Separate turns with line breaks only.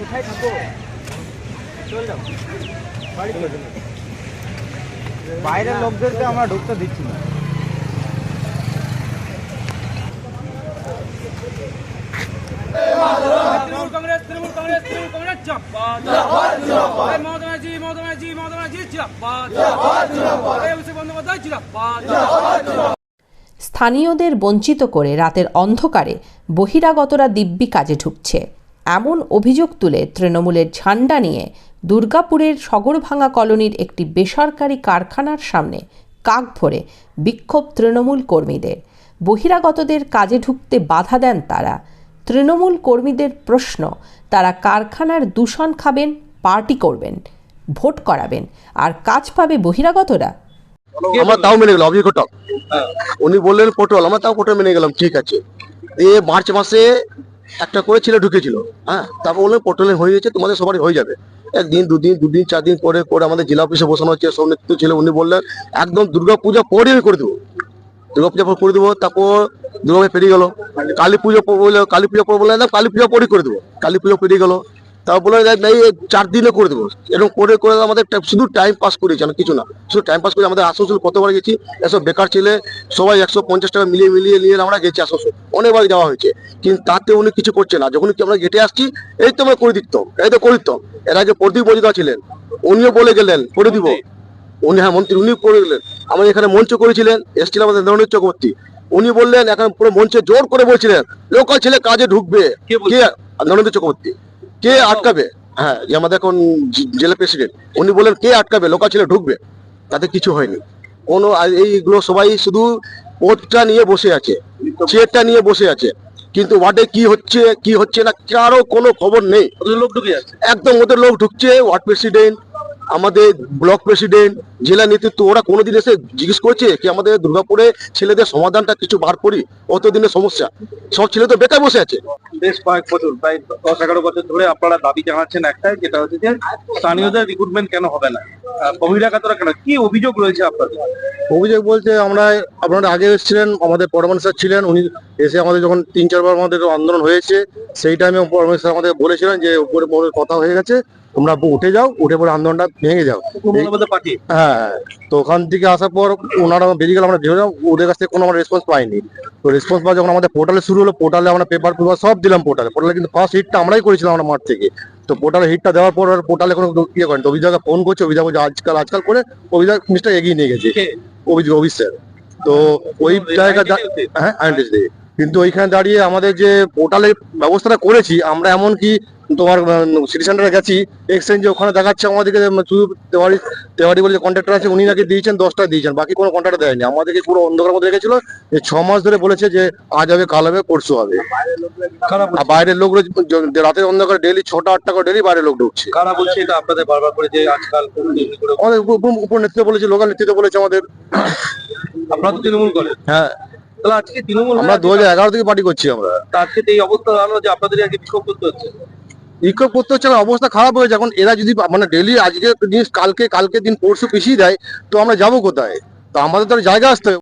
কোথায় থাকো? চল যাও। বাড়ি চলে। বাইরের লোকদেরকে আমরা ঢুকতে দিচ্ছি না।
কংগ্রেস তৃণমূল কংগ্রেস তৃণমূল কংগ্রেস জিন্দাবাদ মমতা ব্যানার্জি মমতা ব্যানার্জি মমতা ব্যানার্জি জিন্দাবাদ অভিষেক বন্দ্যোপাধ্যায় জিন্দাবাদ
স্থানীয়দের বঞ্চিত করে রাতের অন্ধকারে বহিরাগতরা দিব্যি কাজে ঢুকছে। এমন অভিযোগ তুলে তৃণমূলের ঝান্ডা নিয়ে দুর্গাপুরের সগরভাঙা কলোনির একটি বেসরকারি কারখানার সামনে কাক ভরে বিক্ষোভ তৃণমূল কর্মীদের। বহিরাগতদের কাজে ঢুকতে বাধা দেন তারা। তৃণমূল কর্মীদের প্রশ্ন, তারা কারখানার দূষণ খাবেন, পার্টি করবেন, ভোট করাবেন, আর কাজ পাবে বহিরাগতরা?
আমরা তাও মেনে গেলাম উনি বললেন পটল, আমরা তাও পটল মেনে গেলাম, ঠিক আছে। এ মার্চ মাসে একটা করে ছেলে ঢুকেছিল। হ্যাঁ তারপর বললেন পটলে হয়ে গেছে, তোমাদের সবারই হয়ে যাবে। একদিন দুদিন দুদিন, চার দিন পরে করে আমাদের জেলা অফিসে বসানো হচ্ছে সব নেতৃত্ব ছিল, উনি বললেন, একদম দুর্গা পূজা পরে আমি করে দেবো। দুর্গা পূজা পর করে দেবো, তারপর দুর্গা পেরিয়ে গেলো। কালী পুজো পর কালী পুজো পর বললাম কালী পুজো পরে করে দেবো। কালী পুজো পেরিয়ে গেল। তারপর বলে এই চার দিনে করে দেবো। এরকম করে করে আমাদের শুধু টাইম পাস করেছি আর কিছু না। শুধু টাইম পাস করে আমাদের আসানসোল কতবার গেছি? এসব বেকার ছেলে সবাই একশো পঞ্চাশ টাকা মিলিয়ে মিলিয়ে নিয়ে আমরা গেছি আসানসোল। অনেকবার যাওয়া হয়েছে। কিন্তু তাতে উনি কিছু করছে না। যখন কি আমরা গেটে আসছি এই তো আমরা করে দিতাম এই তো করে এর আগে প্রদীপ বজিদা ছিলেন। উনিও বলে গেলেন করে দিব। উনি হ্যাঁ মন্ত্রী উনি করে গেলেন। আমাদের এখানে মঞ্চ করেছিলেন এসেছিলেন আমাদের নরেন্দ্র চক্রবর্তী। উনি বললেন এখন পুরো মঞ্চে জোর করে বলছিলেন লোকাল ছেলে কাজে ঢুকবে। কে? নরেন্দ্র চক্রবর্তী। কে আটকাবে? হ্যাঁ আমাদের এখন জেলা প্রেসিডেন্ট উনি বলেন কে আটকাবে লোকাল ছেলে ঢুকবে। তাতে কিছু হয়নি। কোনো এইগুলো সবাই শুধু পোটটা নিয়ে বসে আছে চেয়ারটা নিয়ে বসে আছে। কিন্তু ওয়ার্ডে কি হচ্ছে কি হচ্ছে না কারও কোনো খবর নেই। লোক ঢুকে যাচ্ছে। একদম ওদের লোক ঢুকছে ওয়ার্ড প্রেসিডেন্ট আমাদের ব্লক প্রেসিডেন্ট জেলা নেতৃত্ব ওরা কোনোদিন এসে জিজ্ঞেস করছে কি আমাদের দুর্গাপুরে ছেলেদের সমাধানটা কিছু বার করি? অত দিনের সমস্যা। সব ছেলে তো বেকার বসে আছে।
বেশ কয়েক বছর প্রায় দশ এগারো বছর ধরে আপনারা দাবি জানাচ্ছেন একটাই যেটা হচ্ছে যে স্থানীয়দের রিক্রুটমেন্ট কেন হবে না? বহিরাগতরা কেন? কি অভিযোগ রয়েছে আপনাদের?
অভিযোগ বলতে আমরা আপনারা আগে এসেছিলেন আমাদের পরমান স্যার ছিলেন উনি এসে আমাদের যখন তিন চারবার আমাদের আন্দোলন হয়েছে সেই টাইমে পরমান স্যার আমাদের বলেছিলেন যে উপরে উপরে কথা হয়ে গেছে। তোমরা উঠে যাও উঠে পরে আন্দোলনটা ভেঙে যাও। হ্যাঁ তো ওখান থেকে আসার পর ওনারা বেরিয়ে গেল আমরা বেরোলাম ওদের কাছ থেকে কোনো আমরা রেসপন্স পাইনি। তো রেসপন্স পাওয়া যখন আমাদের পোর্টালে শুরু হলো পোর্টালে আমরা পেপার পেপার সব দিলাম পোর্টালে পোর্টালে কিন্তু ফার্স্ট হিটটা আমরাই করেছিলাম আমরা মাঠ থেকে। তো পোর্টালে হিটটা দেওয়ার পর পোর্টালে কোনো ইয়ে করেন। তো অভিযোগ ফোন করছে অভিযোগ আজকাল আজকাল করে অভিযোগ মিনিস্টার এগিয়ে নিয়ে গেছে? অভিযোগ অভিষ স্যার। তো ওই
ওই
জায়গা হ্যাঁ আইনটিস দিয়ে কিন্তু ওইখানে দাঁড়িয়ে আমাদের যে পোর্টালের ব্যবস্থাটা করেছি আমরা এমন কি তোমার সিটি সেন্টারে গেছি এক্সচেঞ্জে ওখানে দেখাচ্ছে আমাদেরকে শুধু তেওয়ারি তেওয়ারি বলে যে কন্ট্রাক্টর আছে উনি নাকি দিয়েছেন দশটা দিয়েছেন বাকি কোনো কন্ট্রাক্টর দেয়নি। আমাদেরকে পুরো অন্ধকার মধ্যে রেখেছিল যে ছ মাস ধরে বলেছে যে আজ হবে কাল হবে পরশু হবে। আর বাইরের লোক রাতের অন্ধকার ডেলি ছটা আটটা করে ডেলি বাইরের লোক ঢুকছে।
কারা বলছে এটা আপনাদের বারবার করে যে আজকাল করে
আমাদের উপ- উপ- উপর নেতৃত্ব বলেছে লোকাল নেতৃত্ব বলেছে আমাদের।
আপনারা তো তৃণমূল করেন
হ্যাঁ।
তাহলে আজকে তৃণমূল
আমরা দু হাজার এগারো থেকে পার্টি করছি আমরা।
আজকে এই অবস্থা দাঁড়াল যে আপনাদের আজকে বিক্ষোভ করতে হচ্ছে।
বিক্ষোভ করতে হচ্ছে অবস্থা খারাপ হয়ে এখন এরা যদি মানে ডেলি আজকে জিনিস কালকে কালকে দিন, পরশু পিছিয়ে দেয় তো আমরা যাব কোথায়? তো আমাদের তো জায়গা আসতে